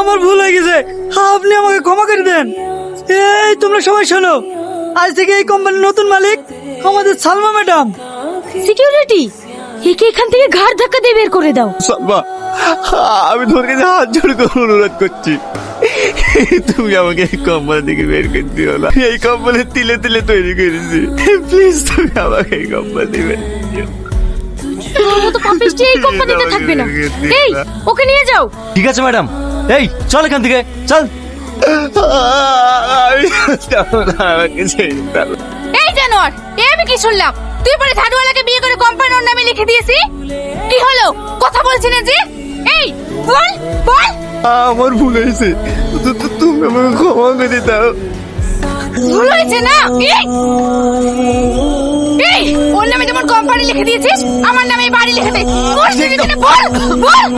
আমার ভুল হয়ে গেছে। আপনি আমাকে ক্ষমা করে দেন। এই তোমরা সবাই শোনো। আজ থেকে এই কোম্পানির নতুন মালিক আমাদের সালমা ম্যাডাম। সিকিউরিটি একে এখান থেকে ঘাড় ধাক্কা দিয়ে বের করে দাও। সালমা আমি তোর কাছে হাত জোড় করে অনুরোধ করছি। তুমি আমাকে এই কোম্পানি থেকে বের করে দিও না। এই কোম্পানি তিলে তিলে তৈরি করেছি। প্লিজ তুমি আমাকে এই কোম্পানি করে তোর মতো পাপিষ্টি এই কোম্পানিতে থাকবে না। এই ওকে নিয়ে যাও। ঠিক আছে ম্যাডাম। এই চল এখান থেকে চল। এই জানোয়ার এ আমি কি শুনলাম? তুই পরে ঝাড়ুওয়ালাকে বিয়ে করে কোম্পানির নামে লিখে দিয়েছি? কি হলো? কথা বলছি না যে? এই বল বল। আমার ভুল হয়েছে। তুমি আমাকে ক্ষমা করে দাও। ভুল হয়েছে না? এই এই ওর নামে যেমন কোম্পানি লিখে দিয়েছিস আমার নামে বাড়ি লিখে দে। বল বল বল।